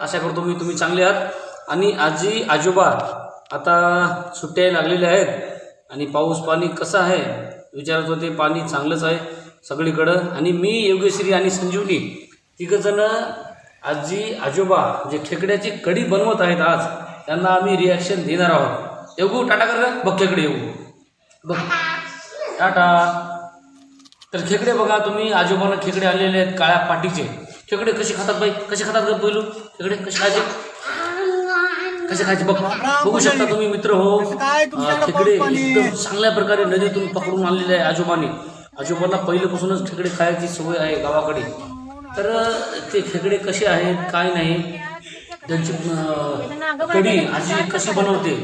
आशा करतो मी तुम्ही चांगले आहात. आणि आजी आजोबा आता सुट्ट्या लागलेल्या आहेत आणि पाऊस पाणी कसं आहे विचारत होते पाणी चांगलंच आहे सगळीकडं. आणि मी योगेश्री आणि संजीवनी तिघंजणं आजी आजोबा जे खेकड्याची कढी बनवत आहेत आज त्यांना आम्ही रिॲक्शन देणार आहोत. येऊ टाटा कर बघ खेकडे येऊ. बघ. टाटा. तर खेकडे बघा तुम्ही आजोबांना खेकडे आलेले आहेत काळ्या पाटीचे. खेकडे कसे खातात बाई? कसे खातात ग पहिलू खेकडे कसे खायचे? कसे खायचे बघ बघू शकता तुम्ही मित्र हो. खेकडे एकदम चांगल्या प्रकारे नदीतून पकडून आणलेले आहे आजोबांनी. आजोबांना पहिल्यापासूनच खेकडे खायची सवय आहे गावाकडे. तर ते खेकडे कसे आहेत काय नाही त्यांची कढी आजी कशी बनवते?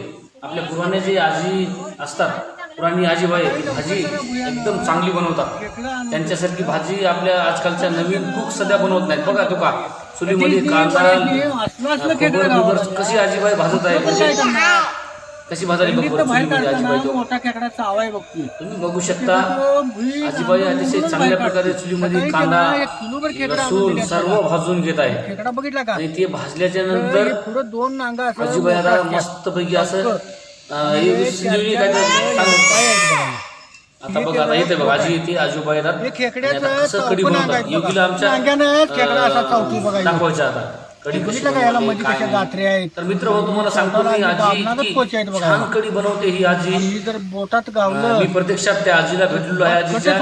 आपल्या पुराणे जे आजी असतात पुराणी आजीबाई भाजी एकदम चांगली बनवतात. त्यांच्यासारखी भाजी आपल्या आजकालच्या नवीन कुक सध्या बनवत नाहीत. बघा तुका चुलीमध्ये कांदा कशी आजीबाई भाजत आहे? कशी भाजाली तुम्ही बघू शकता आजीबाई अतिशय चांगल्या प्रकारे चुलीमध्ये कांदा लसूण सर्व भाजून घेत आहे. आणि ते भाजल्याच्या नंतर पुढे दोन नांगा असं आजीबाई आता मस्तपैकी असं आता बघा आता येते बघा आजी येते आजोबा येतात. बनवतात. अंगात योगीला आमच्या आता. कढी कशी बनवते, काय नाही. तर मित्र हो तुम्हाला सांगतो मी आजी इतकी. छान कढी बनवते ही आजी. जर बोटात अं, गावलं मी प्रत्यक्षात त्या आजीला भेटलेलो आहे आजीच्या?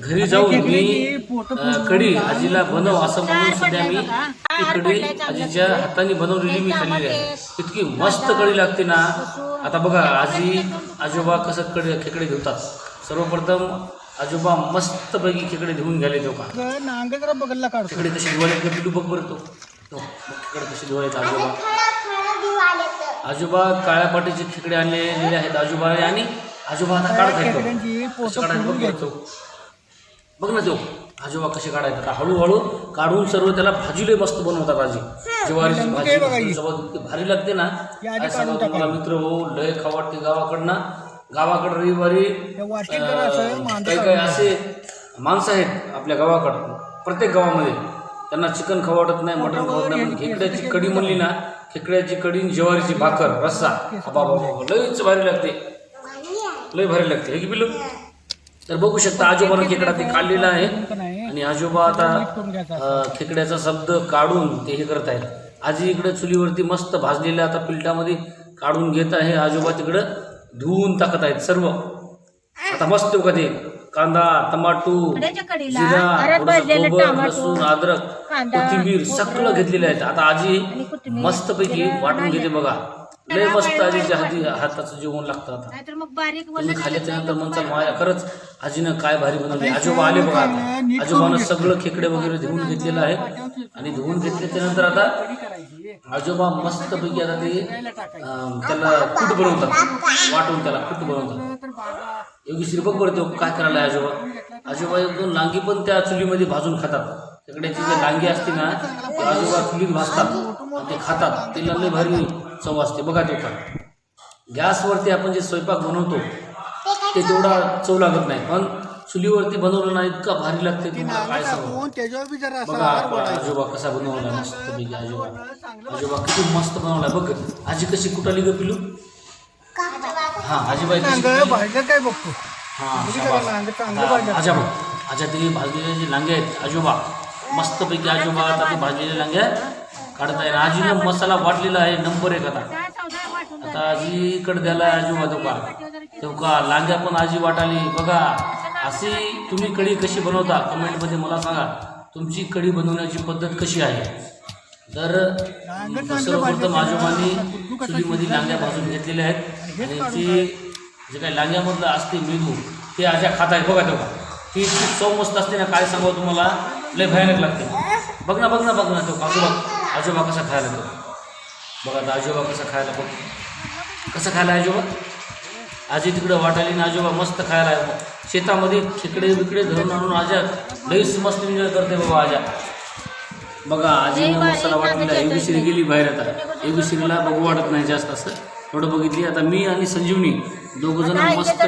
घरी जाऊन मी कढी आजीला बनव असं म्हणून सध्या मी ती कढी आजीच्या हाताने बनवलेली मी खाल्लेली आहे. इतकी मस्त कढी लागते ना. आता बघा आजी आजोबा कसं कडे खेकडे धुतात. सर्वप्रथम आजोबा मस्तपैकी खेकडे धुवून घ्यायले तो का? खेकडे कशी धुवायला पिलू बघ बरं तो. खेकडे कशी धुवायचे आजोबा. आजोबा काळ्या पाटीचे खेकडे आणलेले आहेत आजोबा आणि आजोबा आता काढत आहेत बघ बरं तो. बघ ना तो आजोबा कसे काढायचे. आता हळूहळू काढून सर्व त्याला भाजीले मस्त बनवतात आजी. ज्वारीची भाजी? सोबत इतकी भारी लागते ना. काय तुम्हाला. मित्र हो लय खावा वाटते गावाकडनं. गावाकडं रविवारी काही काही असे माणसं आहेत आपल्या गावाकडं प्रत्येक गावामध्ये. त्यांना चिकन खावं वाटत नाही मटण खावत नाही पण खेकड्याची कढी म्हणली ना खेकड्याची आणि ज्वारीची भाकर रस्सा. बाबा लयच भारी लागते. लय भारी लागते. हे की पिल्लू? तर बघू शकता आजोबानं खेकडा ते काढलेला आहे. आणि आजोबा आता खेकड्याचा शब्द काढून ते हे करत आहेत. आजी इकडे चुलीवरती मस्त भाजलेल्या आता पिलटामध्ये काढून घेत आहे. आजोबा तिकडं धुवून टाकत आहेत सर्व. आता मस्त का ते. कांदा टमाटू जिरा लसूण अद्रक कांदा, कोथिंबीर सगळं घेतलेलं आहे. आता आजी. मस्तपैकी वाटून घेते. बघा. लय मस्त आजीच्या हाती हाताचं जेवण लागतं आता. नाहीतर मग बारीक तुम्ही वल्ल खाल्ल्याच्या झालं नंतर म्हणता माया खरंच आजीनं काय भारी बनवली? आजोबा आले बघा. आता आजोबानं सगळं खेकडे वगैरे धुवून घेतलेलं आहे. आणि धुवून घेतल्याच्या नंतर आता आजोबा मस्तपैकी आता ते अं, त्याला कूट बनवतात. वाटून त्याला कूट बनवतात. योगीश्री बघ बरं तो काय करायला आजोबा. आजोबा एक दोन लांगी पण त्या चुलीमध्ये भाजून खातात. खेकड्याची जी लांगी असते ना ते आजोबा चुलीत भाजतात. आणि ते खातात. ते लय भारी चव असते बघा तो का गॅसवरती आपण जे स्वयंपाक बनवतो ते तेवढा चव लागत नाही पण चुलीवरती बनवलं ना इतका भारी लागते तुम्हाला काय सांगू बघा आजोबा कसा बनवला मस्त पैकी आजोबा आजोबा किती मस्त बनवला बघ आजी कशी कुठाली ग पिलू हा आजीबाई काय बघतो हा भाजलं. आजा ते भाजलेले जे लांगे आहेत आजोबा मस्तपैकी आजोबा आता ते भाजलेले लांगे काढत आहे आजीनं मसाला वाटलेला आहे नंबर एक आता. आता आजीकडे द्यायला आजोबा धोका धोका लांग्या पण आजी वाटाली. बघा अशी तुम्ही कढी कशी बनवता कमेंटमध्ये मला सांगा. तुमची कढी बनवण्याची पद्धत कशी आहे? तर सर्वप्रथम आजोबांनी चुलीमध्ये लांग्या भाजून घेतलेल्या आहेत. आणि ते जे काही लांग्यामधलं असते मेंदू ते आज्या खात आहे बघा तेव्हा. ती इतकी चव मस्त असते ना काय सांगावं तुम्हाला? लय भयानक लागते. बघ ना बघ ना बघ ना तो आजोबा. आजोबा कसा खायला तो बघा आता आजोबा कसा खायला बघ. कसं खायला आजोबा? आजी तिकडं वाटाली ना आजोबा मस्त खायला आहे. शेतामध्ये खेकडे बिकडे धरून आणून आजा लईच मस्त एन्जॉय करते बाबा आजा बघा आजीनं मसाला वाटलेला एबीसीरी गेली बाहेर आता. एबीसीरीला बघू वाटत नाही जास्त असं. थोडं बघितली. आता मी आणि संजीवनी दोघं जण मस्त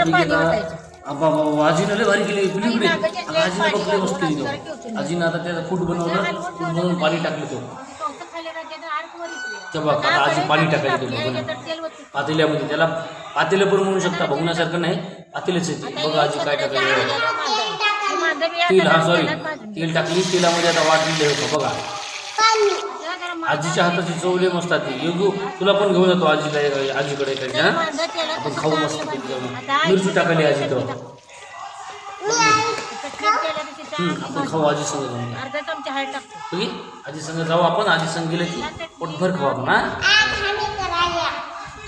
बाबा आजीनं लय भारी केली. पिलीकडे आजीनं बघले मस्त केली आजीनं आता त्याचं फूट बनवलं. फूट बनवून पाणी टाकलं तो. ते बघ आता आजी पाणी टाकायला ते बघून पातेल्यामध्ये त्याला पातेलं पण म्हणू शकता बघण्यासारखं नाही. पातेलंच आहे ते. बघा आजी काय टाकायला तेल हा सॉरी तेल टाकली तेलामध्ये आता वाटलेलं होतं बघा. आजीच्या हाताची चवले मस्त आहे योगू तुला पण घेऊन जातो आजीला आजीकडे काही हा? आपण खाऊ मस्त. मिरची टाकली आजी आपण खाऊ आजी संग जाऊन अर्धा चमचा हळद टाकतो. तुम्ही? आजी संग जाऊ आपण आजी संग गेलं की. पोटभर खाऊ आपण हा?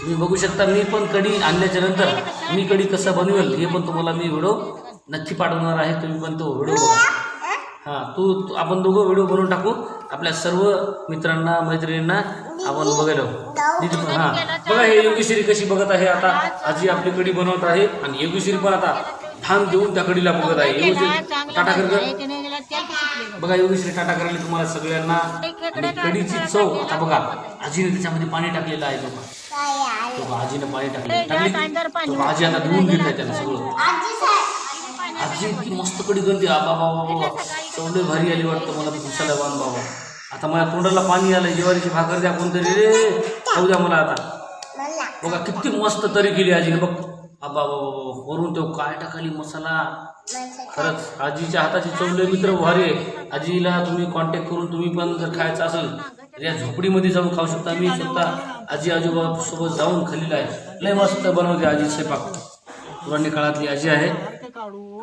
तुम्ही बघू शकता मी पण कढी आणल्याच्या नंतर मी कढी कसं बनवेल हे पण तुम्हाला मी व्हिडिओ नक्की पाठवणार आहे तुम्ही पण तो व्हिडिओ बघा. हां तू आपण दोघं व्हिडिओ बनवून टाकू. आपल्या सर्व मित्रांना मैत्रिणींना आपण बघायला हां. बघा हे योगेश्वरी कशी बघत आहे आता. आजी आपली कढी बनवत आहे आणि योगेश्वरी पण आता ठाम देऊन त्या कढीला बघत आहे. योगेश्वरी टाटा कर गं. बघा योगेश्वरी टाटा करायला तुम्हाला सगळ्यांना आणि कढीची चव. आता बघा आजीने त्याच्यामध्ये पाणी टाकलेलं आहे बघा. तो आजीने पाणी टाकले? आजी आता धुवून घेत आहे त्याला सगळं. आजी इतकी मस्त कढी करते आ बाबा बाबा. चवले भारी आली वाटतं मला दिसायला बांध बाबा. आता माझ्या तोंडाला पाणी आलं ज्वारीची भाकर द्या कोणतरी. रे खाऊ द्या मला आता. बघा किती मस्त तरी केली आजीने. बघ. आबा बाबा वरून तो काय टाकाली मसाला. खरंच आजीच्या हाताची चवले मित्र भारी आहे आजीला तुम्ही कॉन्टॅक्ट करून तुम्ही पण जर खायचं असेल तर या झोपडीमध्ये जाऊन खाऊ शकता. मी स्वतः आजी आजोबा सोबत जाऊन खाल्लेलं आहे. लय मस्त बनवते आजी स्वयंपाक. पुराणी काळातली आजी आहे.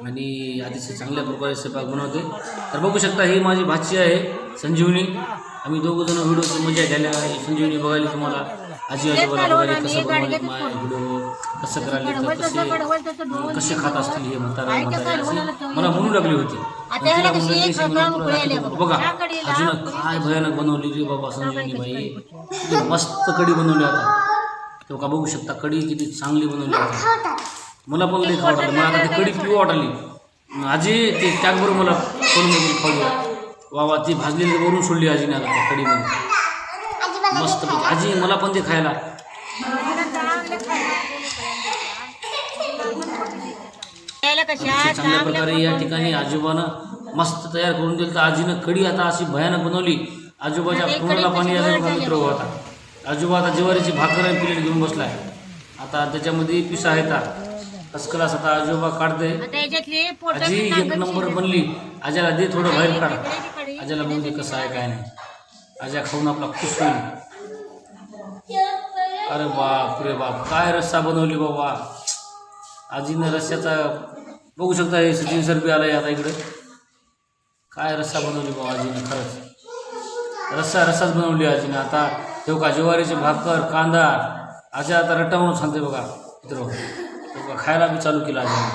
आणि अतिशय चांगल्या प्रकारे स्वयंपाक बनवते. तर बघू शकता ही माझी भाची आहे संजीवनी. आम्ही दोघं जण व्हिडिओची मजा घ्यायला संजीवनी बघायला तुम्हाला. आजी बघायला कसं बनवायला व्हिडिओ कसं करायला तर कसे कसे खात असतील हे म्हातारे असे मला म्हणू लागली होती. तिला की बघा. अजून काय भयानक बनवली रे बाबा संजीवनी बाई. मस्त कढी बनवली आता. तेव्हा बघू शकता कढी किती चांगली बनवली आता. मला पण लई खाऊ वाटलं मला आता ती कढी पिऊ वाटली आजी ते त्याचबरोबर मला करून खाऊ बाबा ती भाजलेली वरून सोडली आजीने आता त्या कढीमध्ये मस्त पैकी. आजी मला पण ते खायला. चांगल्या प्रकारे या ठिकाणी आजोबानं मस्त तयार करून दिलं. तर आजीनं कढी आता अशी भयानक बनवली. आजोबाच्या तोंडाला पाणी मित्र हो आता. आजोबा आता ज्वारीची भाकर आणि प्लेट घेऊन बसलाय. आता त्याच्यामध्ये पिसा आहेत कसकलास आता आजोबा काढते आजी एक नंबर बनली. आज्याला दे थोडं बाहेर काढ. बघू दे कसं आहे काय नाही. आज्या खाऊन आपला खुश होईल. अरे बाप रे बाप काय रस्सा बनवली बाबा? आजीनं रस्स्याचा बघू शकता हे सचिन सर बी आलाय आता इकडे. काय रस्सा बनवली बाबा आजीनं खरंच. रस्सा रस्साच बनवली आजीनं. आता ठेव का ज्वारीची भाकर कांदा आजी आता रटावून सांगते बघा मित्र. का खायला बी चालू केलं आजीनं.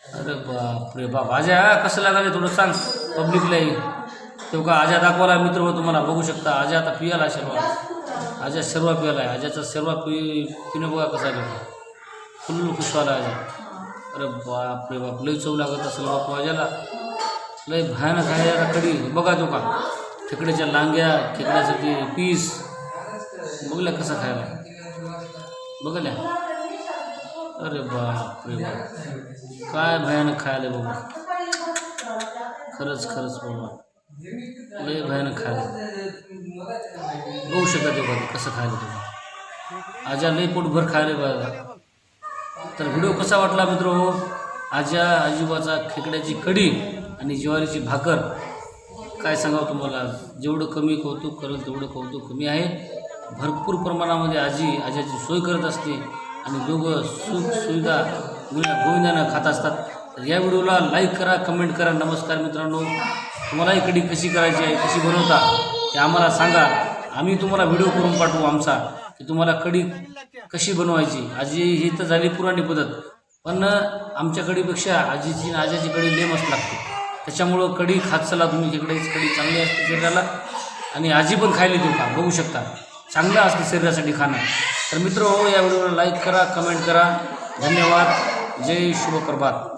अरे बाप रे बाप. आज्या कसं लागाले थोडं सांग पब्लिकलाही तेव्हा का आज्या दाखवायला मित्र हो तुम्हाला बघू शकता. आज्या आता पियाला बाबा आज्या शर्वा पियाला आहे आज्याचा शर्वा पि पिणं बघा कसा आहे फुल खुशवाला आज्या अरे बाप रे बाप, लई चव लागत असेल बाप आज्याला लय भयानक आहे याला कधी बघा तो का खेकड्याच्या लांग्या खेकड्यासाठी पीस. बघल्या कसा खायला. बघल्या. अरे बाप रे बाप. काय भयानक खायला बाबा. खरंच खरंच बाबा. लय भयानक खायला. बघू शकता ते बघा कसं खायला तुम्ही आज्या लय पोटभर खायला बघा. तर व्हिडिओ कसा वाटला मित्र? हो आज्या आजोबाचा खेकड्याची कढी आणि ज्वारीची भाकर. काय सांगावं तुम्हाला? जेवढं कमी कौतुक करेल तेवढं कौतुक कमी आहे. भरपूर प्रमाणामध्ये आजी आजाची सोय करत असते आणि दोघं सुख सुविधा गुन्हा गोविंदानं खात असतात. तर या व्हिडिओला लाईक करा कमेंट करा. नमस्कार मित्रांनो. तुम्हालाही कढी कशी करायची आहे कशी बनवता ते आम्हाला सांगा. आम्ही तुम्हाला व्हिडिओ करून पाठवू आमचा की तुम्हाला कढी कशी बनवायची. आजी ही तर झाली पुराणी पद्धत. पण आमच्या कढीपेक्षा आजीची आजाची कढी लय मस्त लागते. त्याच्यामुळं कढी खात चला तुम्ही इकडेच कढी चांगली असते शरीराला. आणि आजी पण खायला देऊ का? बघू शकता. चांगलं असतं शरीरासाठी खाणं. तर मित्र हो या व्हिडिओला लाईक करा कमेंट करा. धन्यवाद. जय शुभ प्रभात